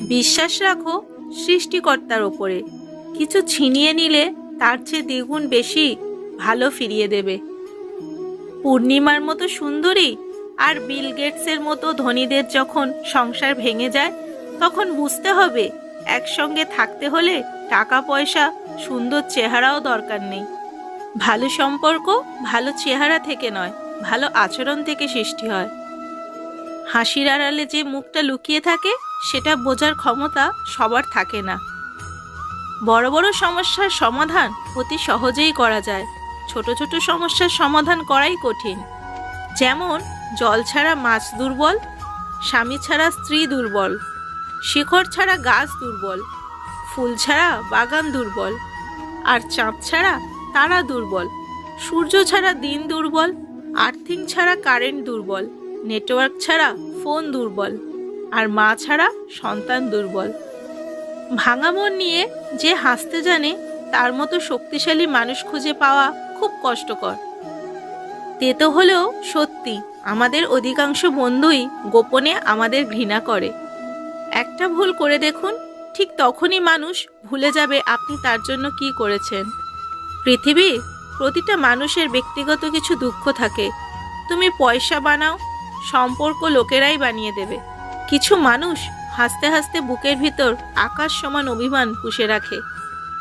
বিশ্বাস রাখো, সৃষ্টিকর্তার ওপরে। কিছু ছিনিয়ে নিলে তার চেয়ে দ্বিগুণ বেশি ভালো ফিরিয়ে দেবে। পূর্ণিমার মতো সুন্দরী আর বিল গেটসের মতো ধনীদের যখন সংসার ভেঙে যায়, তখন বুঝতে হবে একসঙ্গে থাকতে হলে টাকা পয়সা সুন্দর চেহারাও দরকার নেই। ভালো সম্পর্ক ভালো চেহারা থেকে নয়, ভালো আচরণ থেকে সৃষ্টি হয়। হাসির আড়ালে যে মুখটা লুকিয়ে থাকে সেটা বোঝার ক্ষমতা সবার থাকে না। বড় বড় সমস্যার সমাধান অতি সহজেই করা যায়। ছোট ছোট সমস্যার সমাধান করাই কঠিন। যেমন, জল ছাড়া মাছ দুর্বল, স্বামী ছাড়া স্ত্রী দুর্বল, শিখর ছাড়া গাছ দুর্বল, ফুল ছাড়া বাগান দুর্বল, আর চাঁদ ছাড়া তারা দুর্বল, সূর্য ছাড়া দিন দুর্বল, আর্থিং ছাড়া কারেন্ট দুর্বল, নেটওয়ার্ক ছাড়া ফোন দুর্বল। আর মা ছাড়া সন্তান দুর্বল। ভাঙা মন নিয়ে যে হাসতে জানে, তার মতো শক্তিশালী মানুষ খুঁজে পাওয়া খুব কষ্টকর। তেতো হলেও সত্যি, আমাদের অধিকাংশ বন্ধুই গোপনে আমাদের ঘৃণা করে। একটা ভুল করে দেখুন, ঠিক তখনই মানুষ ভুলে যাবে আপনি তার জন্য কি করেছেন। পৃথিবী প্রতিটা মানুষের ব্যক্তিগত কিছু দুঃখ থাকে। তুমি পয়সা বানাও, সম্পর্ক লোকেরাই বানিয়ে দেবে। কিছু মানুষ হাসতে হাসতে বুকের ভিতর আকাশ সমান অভিমান পুষে রাখে।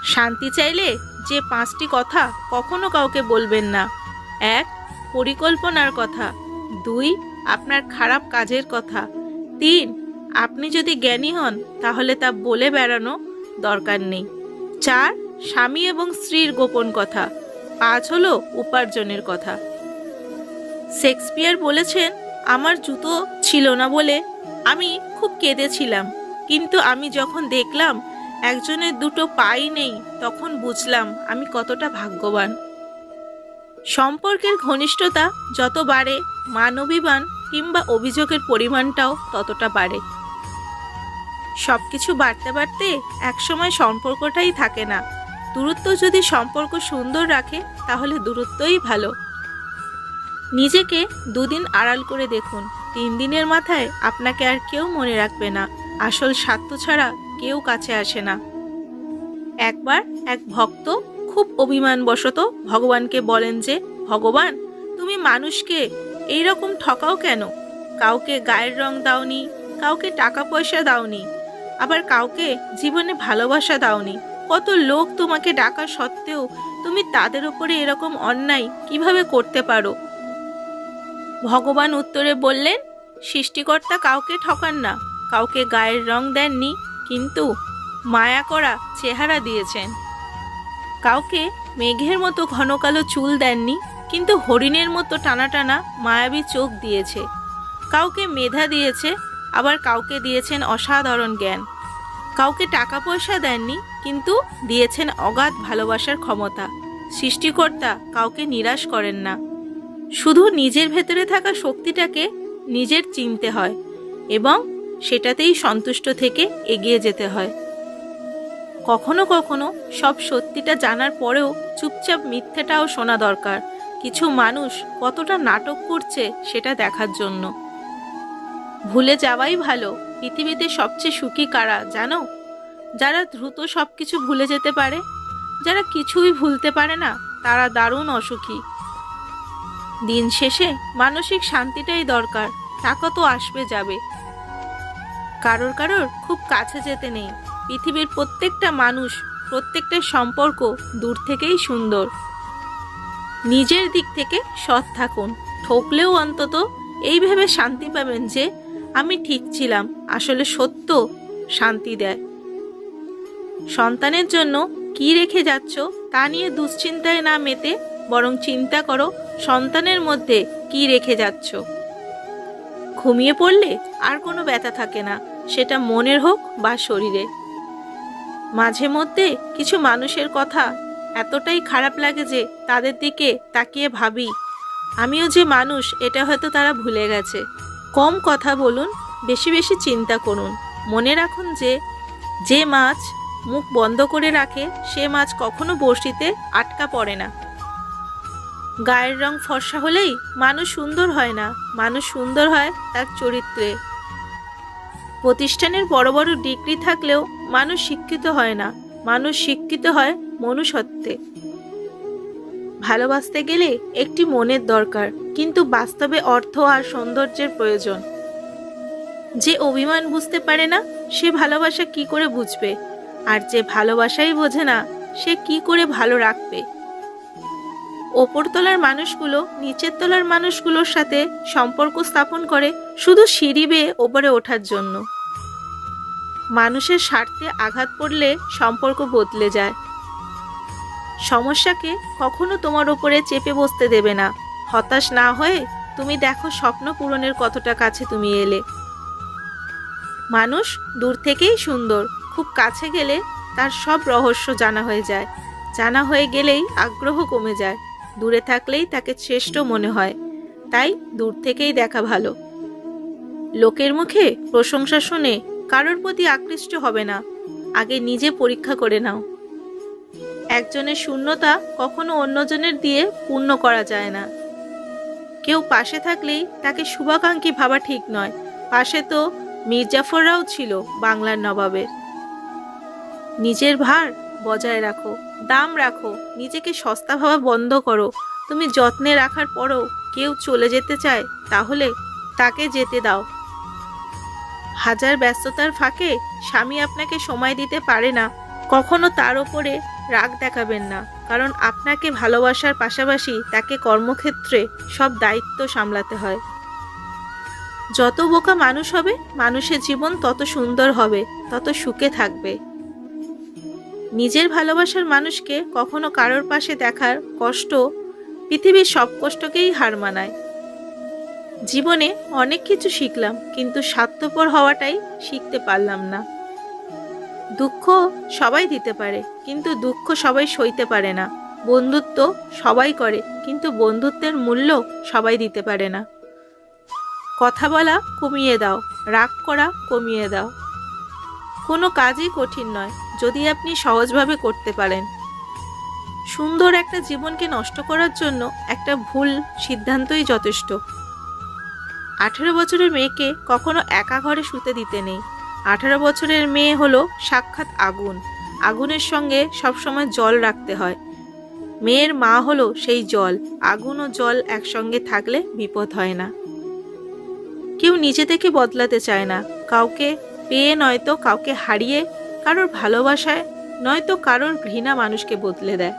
শান্তি চাইলে যে পাঁচটি কথা কখনো কাউকে বলবেন না। এক, পরিকল্পনার কথা। দুই, আপনার খারাপ কাজের কথা। তিন, আপনি যদি জ্ঞানী হন, তাহলে তা বলে বেড়ানো দরকার নেই। চার, স্বামী এবং স্ত্রীর গোপন কথা। পাঁচ হলো উপার্জনের কথা। শেক্সপিয়ার বলেছেন আমার জুতো ছিল না বলে আমি খুব কেঁদেছিলাম। কিন্তু আমি যখন দেখলাম একজনের দুটো পাই নেই, তখন বুঝলাম আমি কতটা ভাগ্যবান। সম্পর্কের ঘনিষ্ঠতা যত বাড়ে মানবিবান কিংবা অভিযোগের পরিমাণটাও ততটা বাড়ে। সব কিছু বাড়তে বাড়তে একসময় সম্পর্কটাই থাকে না। দূরত্ব যদি সম্পর্ক সুন্দর রাখে, তাহলে দূরত্বই ভালো। নিজেকে দুদিন আড়াল করে দেখুন। তিন দিনের মাথায় আপনাকে আর কেউ মনে রাখবে না। আসল স্বার্থ ছাড়া কেউ কাছে আসে না। একবার এক ভক্ত খুব অভিমানবশত ভগবানকে বলেন যে, ভগবান, তুমি মানুষকে এই রকম ঠকাও কেন? কাউকে গায়ের রং দাওনি, কাউকে টাকা পয়সা দাওনি, আবার কাউকে জীবনে ভালোবাসা দাওনি। কত লোক তোমাকে ডাকা সত্ত্বেও তুমি তাদের উপরে এরকম অন্যায় কীভাবে করতে পারো? ভগবান উত্তরে বললেন, সৃষ্টিকর্তা কাউকে ঠকান না। কাউকে গায়ের রং দেননি, কিন্তু মায়া করা চেহারা দিয়েছেন। কাউকে মেঘের মতো ঘন কালো চুল দেননি, কিন্তু হরিণের মতো টানা টানা মায়াবী চোখ দিয়েছে। কাউকে মেধা দিয়েছে, আবার কাউকে দিয়েছেন অসাধারণ জ্ঞান। কাউকে টাকা পয়সা দেননি, কিন্তু দিয়েছেন অগাধ ভালোবাসার ক্ষমতা। সৃষ্টিকর্তা কাউকে নিরাশ করেন না। শুধু নিজের ভেতরে থাকা শক্তিটাকে নিজের চিনতে হয় এবং সেটাতেই সন্তুষ্ট থেকে এগিয়ে যেতে হয়। কখনো কখনো সব সত্যিটা জানার পরেও চুপচাপ মিথ্যেটাও শোনা দরকার। কিছু মানুষ কতটা নাটক করছে সেটা দেখার জন্য। ভুলে যাওয়াই ভালো, পৃথিবীতে সবচেয়ে সুখী কারা জানো? যারা দ্রুত সব কিছু ভুলে যেতে পারে, যারা কিছুই ভুলতে পারে না, তারা দারুণ অসুখী। দিন শেষে মানসিক শান্তিটাই দরকার, টাকা তো আসবে যাবে। কারোর কারোর খুব কাছে যেতে নেই। পৃথিবীর প্রত্যেকটা মানুষ, প্রত্যেকটা সম্পর্ক দূর থেকেই সুন্দর। নিজের দিক থেকে সৎ থাকুন। ঠকলেও অন্তত এইভাবে শান্তি পাবেন যে, আমি ঠিক ছিলাম, আসলে সত্য শান্তি দেয়। সন্তানের জন্য কি রেখে যাচ্ছ তা নিয়ে দুশ্চিন্তায় না মেতে বরং চিন্তা করো সন্তানের মধ্যে কি রেখে যাচ্ছ? ঘুমিয়ে পড়লে আর কোনো ব্যথা থাকে না, সেটা মনের হোক বা শরীরে। মাঝে মধ্যে কিছু মানুষের কথা এতটাই খারাপ লাগে যে তাদের দিকে তাকিয়ে ভাবি, আমিও যে মানুষ, এটা হয়তো তারা ভুলে গেছে। কম কথা বলুন, বেশি বেশি চিন্তা করুন। মনে রাখুন যে যে মাছ মুখ বন্ধ করে রাখে, সে মাছ কখনো বড়শিতে আটকা পড়ে না। গায়ের রং ফর্সা হলেই মানুষ সুন্দর হয় না। মানুষ সুন্দর হয় তার চরিত্রে। প্রতিষ্ঠানের বড় বড় ডিগ্রি থাকলেও মানুষ শিক্ষিত হয় না। মানুষ শিক্ষিত হয় মনুষ্যত্বে। ভালোবাসতে গেলে একটি মনের দরকার, কিন্তু বাস্তবে অর্থ আর সৌন্দর্যের প্রয়োজন। যে অভিমান বুঝতে পারে না, সে ভালোবাসা কি করে বুঝবে? আর যে ভালোবাসাই বোঝে না, সে কি করে ভালো রাখবে? ওপর তলার মানুষগুলো, নিচের তলার মানুষগুলোর সাথে সম্পর্ক স্থাপন করে শুধু সিঁড়ি বেয়ে ওপরে ওঠার জন্য। মানুষের স্বার্থে আঘাত পড়লে সম্পর্ক বদলে যায়। সমস্যাকে কখনো তোমার ওপরে চেপে বসতে দেবে না। হতাশ না হয়ে তুমি দেখো স্বপ্ন পূরণের কতটা কাছে তুমি এলে। মানুষ দূর থেকেই সুন্দর, খুব কাছে গেলে তার সব রহস্য জানা হয়ে যায়। জানা হয়ে গেলেই আগ্রহ কমে যায়। দূরে থাকলেই তাকে শ্রেষ্ঠ মনে হয়। তাই দূর থেকেই দেখা ভালো। লোকের মুখে প্রশংসা শুনে কারোর প্রতি আকৃষ্ট হবে না। আগে নিজে পরীক্ষা করে নাও। একজনের শূন্যতা কখনো অন্যজনের দিয়ে পূর্ণ করা যায় না। কেউ পাশে থাকলেই তাকে শুভাকাঙ্ক্ষী ভাবা ঠিক নয়। পাশে তো মির্জাফররাও ছিল বাংলার নবাবের। নিজের ভার বজায় রাখো। দাম রাখো, নিজেকে সস্তা ভাবা বন্ধ করো। তুমি যত্নে রাখার পরও কেউ চলে যেতে চায়, তাহলে তাকে যেতে দাও। হাজার ব্যস্ততার ফাঁকে স্বামী আপনাকে সময় দিতে পারে না। কখনো তার ওপরে রাগ দেখাবেন না, কারণ আপনাকে ভালোবাসার পাশাপাশি তাকে কর্মক্ষেত্রে সব দায়িত্ব সামলাতে হয়। যত বোকা মানুষ হবে, মানুষের জীবন তত সুন্দর হবে, তত সুখে থাকবে। নিজের ভালোবাসার মানুষকে কখনো কারোর পাশে দেখার কষ্ট পৃথিবীর সব কষ্টকেই হার মানায়। জীবনে অনেক কিছু শিখলাম, কিন্তু স্বার্থপর হওয়াটাই শিখতে পারলাম না। দুঃখ সবাই দিতে পারে, কিন্তু দুঃখ সবাই সইতে পারে না। বন্ধুত্ব সবাই করে, কিন্তু বন্ধুত্বের মূল্য সবাই দিতে পারে না। কথা বলা কমিয়ে দাও, রাগ করা কমিয়ে দাও। কোনো কাজই কঠিন নয়, যদি আপনি সহজভাবে করতে পারেন। সুন্দর একটা জীবনকে নষ্ট করার জন্য একটা ভুল সিদ্ধান্তই যথেষ্ট। আঠেরো বছরের মেয়েকে কখনো একা ঘরে শুতে দিতে নেই। আঠারো বছরের মেয়ে হলো সাক্ষাৎ আগুন। আগুনের সঙ্গে সবসময় জল রাখতে হয়। মেয়ের মা হলো সেই জল। আগুন ও জল একসঙ্গে থাকলে বিপদ হয় না। কেউ নিজে থেকে বদলাতে চায় না। কাউকে পেয়ে নয়তো কাউকে হারিয়ে কারোর ভালোবাসায়, নয়তো কারোর ঘৃণা মানুষকে বদলে দেয়।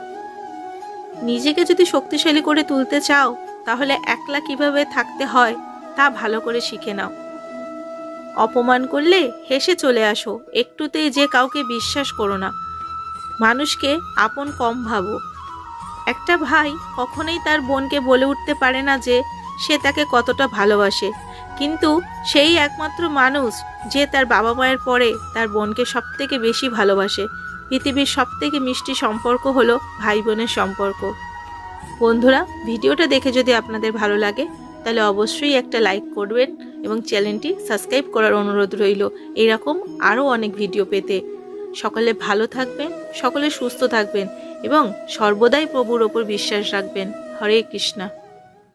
নিজেকে যদি শক্তিশালী করে তুলতে চাও, তাহলে একলা কীভাবে থাকতে হয়, তা ভালো করে শিখে নাও। অপমান করলে হেসে চলে আসো, একটুতেই যে কাউকে বিশ্বাস করো না। মানুষকে আপন কম ভাবো। একটা ভাই কখনোই তার বোনকে বলে উঠতে পারে না যে সে তাকে কতটা ভালোবাসে। কিন্তু সেই একমাত্র মানুষ যে তার বাবা মায়ের পরে তার বোনকে সবথেকে বেশি ভালোবাসে। পৃথিবীর সবথেকে মিষ্টি সম্পর্ক হলো ভাই বোনের সম্পর্ক। বন্ধুরা, ভিডিওটা দেখে যদি আপনাদের ভালো লাগে, তাহলে অবশ্যই একটা লাইক করবেন এবং চ্যানেলটি সাবস্ক্রাইব করার অনুরোধ রইল। এরকম আরও অনেক ভিডিও পেতে। সকলে ভালো থাকবেন, সকলে সুস্থ থাকবেন এবং সর্বদাই প্রভুর ওপর বিশ্বাস রাখবেন। হরে কৃষ্ণা।